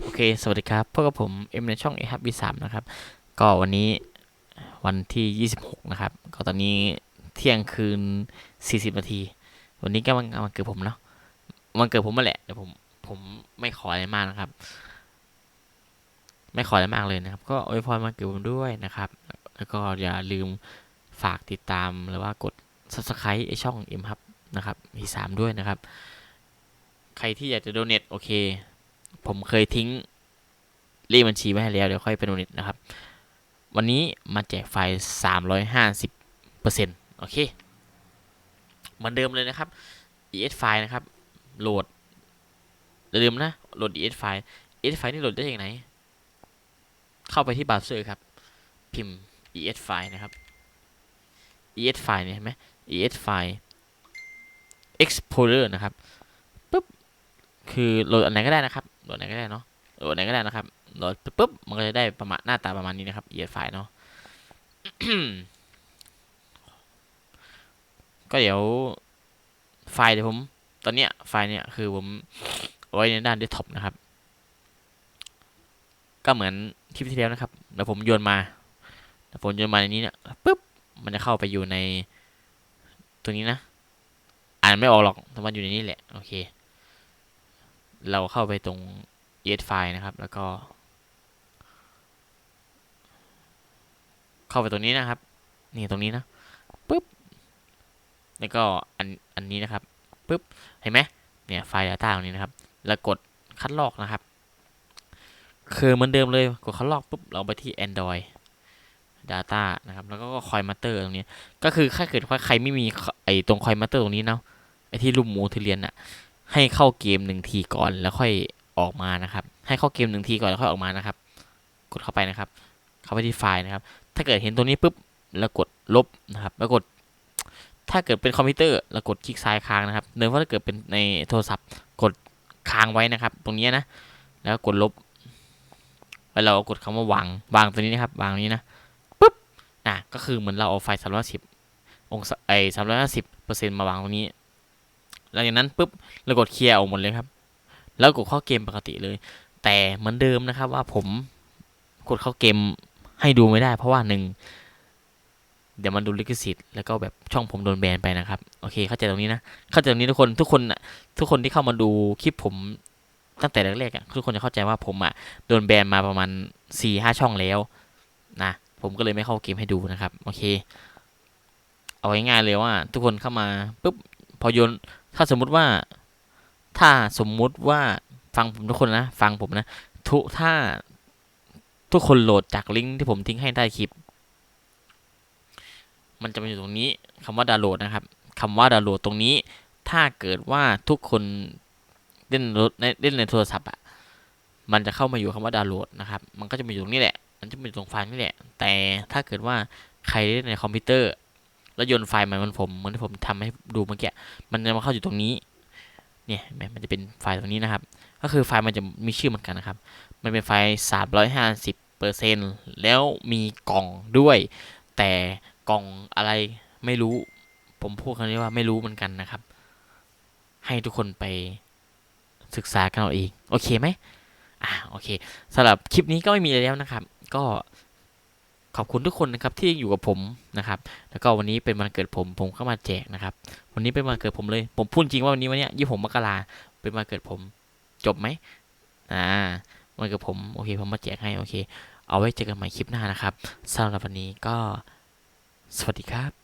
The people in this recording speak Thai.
โอเค สวัสดีครับพบกับผมเอ็มในช่อง a อ b บีสามนะครับ ก็วันนี้วันที่ 26 นะครับ ก็ตอนนี้เที่ยงคืน 40 นาที วันนี้ก็วันวันเกิดผมเนาะวันเกิดผมมาแหละแต่ผมผมไม่ขออะไรมากนะครับ ไม่ขออะไรมากเลยนะครับ ก็อวยพรวันเกิดผมด้วยนะครับ แล้วก็อย่าลืมฝากติดตามหรือว่ากด subscribe ไอช่อง M Hub นะครับมีสามด้วยนะครับ ใครที่อยากจะโดเน a t โอเค ผมเคยทิ้งเลขบัญชีไว้ให้แล้ว เดี๋ยวค่อยไปโดเน a นะครับ วันนี้มาแจกไฟล์ 350เปอร์เซ็นต์โอเค เหมือนเดิมเลยนะครับ ES ไฟล์นะครับ โหลดอย่าลืมนะ โหลด ES ไฟล์ ES ไฟล์นี่โหลดได้อย่างไหนเข้าไปที่บราว์เซอร์ครับ พิมพ์ ES ไฟล์นะครับ ES ไฟล์เนี่ยเห็นไหม ES ไฟล์ Explorer นะครับปุ๊บ คือโหลดอันไหนก็ได้นะครับ โหลดไหนก็ได้เนาะโหลดไหนก็ได้นะครับโหลดปุ๊บมันก็จะได้ประมาณหน้าตาประมาณนี้นะครับ ES ไฟล์เนาะก็เดี๋ยวไฟล์เดี๋ยวผม ตอนเนี้ยไฟล์เนี่ยคือผมไว้ในด้านเดสก์ท็อปนะครับ ก็เหมือนคลิปที่แล้วนะครับเดี๋ยวผมโยนมาเดี๋ยวผมโยนมาในนี้เนี่ยปุ๊บมันจะเข้าไปอยู่ในตัวนี้นะ อ่านไม่ออกหรอกแต่มันอยู่ในนี้แหละ โอเค เราเข้าไปตรง ES ไฟล์นะครับ แล้วก็ เข้าไปตรงนี้นะครับ นี่ตรงนี้นะปุ๊บแล้วก็อันอันนี้นะครับปุ๊บเห็นไหมเนี่ยไฟล์ Data ตรงนี้นะครับ แล้วกดคัดลอกนะครับ คือเหมือนเดิมเลยกดคัดลอกปุ๊บเราไปที่ Android Data นะครับ แล้วก็คอยมาเตอร์ตรงนี้ ก็คือถ้าเกิดว่าใครไม่มีไอตรงคอยมาเตอร์ตรงนี้เนาะไอที่รูปหมูที่เรียนน่ะ ให้เข้าเกมหนึ่งทีก่อนแล้วค่อยออกมานะครับ ให้เข้าเกมหนึ่งทีก่อนแล้วค่อยออกมานะครับ กดเข้าไปนะครับ เข้าไปที่ไฟล์นะครับ ถ้าเกิดเห็นตรงนี้ปุ๊บแล้วกดลบนะครับแล้วกด ถ้าเกิดเป็นคอมพิวเตอร์เรากดคลิกซ้ายค้างนะครับเนื่องว่าถ้าเกิดเป็นในโทรศัพท์กดค้างไว้นะครับ ตรงนี้นะแล้วกดลบแล้วเรากดคำว่าวางวางตัวนี้นะครับวางนี้นะปุ๊บนะก็คือเหมือนเราเอาไฟล์สามร้อยสิบองศาไอสามร้อยสิบเปอร์เซ็นต์มาวางตรงนี้ หลังจากนั้นปุ๊บเรากดเคลียร์ออกหมดเลยครับ แล้วกดเข้าเกมปกติเลย แต่เหมือนเดิมนะครับว่าผมกดเข้าเกมให้ดูไม่ได้ เพราะว่าหนึ่งเดี๋ยวมันดูลิขสิทธิ์แล้วก็แบบช่องผมโดนแบนไปนะครับโอเค เข้าใจตรงนี้นะเข้าใจตรงนี้ทุกคนทุกคนทุกคนที่เข้ามาดูคลิปผมตั้งแต่แรกๆอะทุกคนจะเข้าใจว่าผมอะโดนแบนมาประมาณสี่ห้าช่องแล้วนะผมก็เลยไม่เข้าเกมให้ดูนะครับโอเค เอาง่ายๆเลยว่า ทุกคนเข้ามาปุ๊บพอโยน ถ้าสมมุติว่า ถ้าสมมุติว่าฟังผมทุกคนนะ ฟังผมนะ ทุกถ้าทุกคนโหลดจากลิงก์ที่ผมทิ้งให้ใต้คลิป มันจะมาอยู่ตรงนี้คำว่าดาวน์โหลดนะครับคำว่าดาวน์โหลดตรงนี้ ถ้าเกิดว่าทุกคนเล่นในเล่นในโทรศัพท์อะ มันจะเข้ามาอยู่คำว่าดาวน์โหลดนะครับ มันก็จะมาอยู่ตรงนี้แหละ มันจะมาอยู่ตรงไฟล์นี่แหละ แต่ถ้าเกิดว่าใครเล่นในคอมพิวเตอร์ แล้วโยนไฟล์มาเหมือนผมเหมือนที่ผมทำให้ดูเมื่อกี้มันจะมาเข้าอยู่ตรงนี้ เนี่ยไหมมันจะเป็นไฟล์ตรงนี้นะครับ ก็คือไฟล์มันจะมีชื่อเหมือนกันนะครับ มันเป็นไฟล์350เปอร์เซ็นแล้วมีกล่องด้วย แต่กล่องอะไรไม่รู้ ผมพูดคำนี้ว่าไม่รู้เหมือนกันนะครับ ให้ทุกคนไปศึกษากันเอาเอง โอเคไหมอ่าโอเคสำหรับคลิปนี้ก็ไม่มีอะไรแล้วนะครับ ก็ ขอบคุณทุกคนนะครับที่ยังอยู่กับผมนะครับ แล้วก็วันนี้เป็นวันเกิดผมผมเข้ามาแจกนะครับ วันนี้เป็นวันเกิดผมเลย ผมพูดจริงว่าวันนี้วันเนี้ยยี่ผมมกราเป็นวันเกิดผมจบไหมอ่าวันเกิดผมโอเคผมมาแจกให้โอเค เอาไว้เจอกันใหม่คลิปหน้านะครับสำหรับวันนี้ก็สวัสดีครับ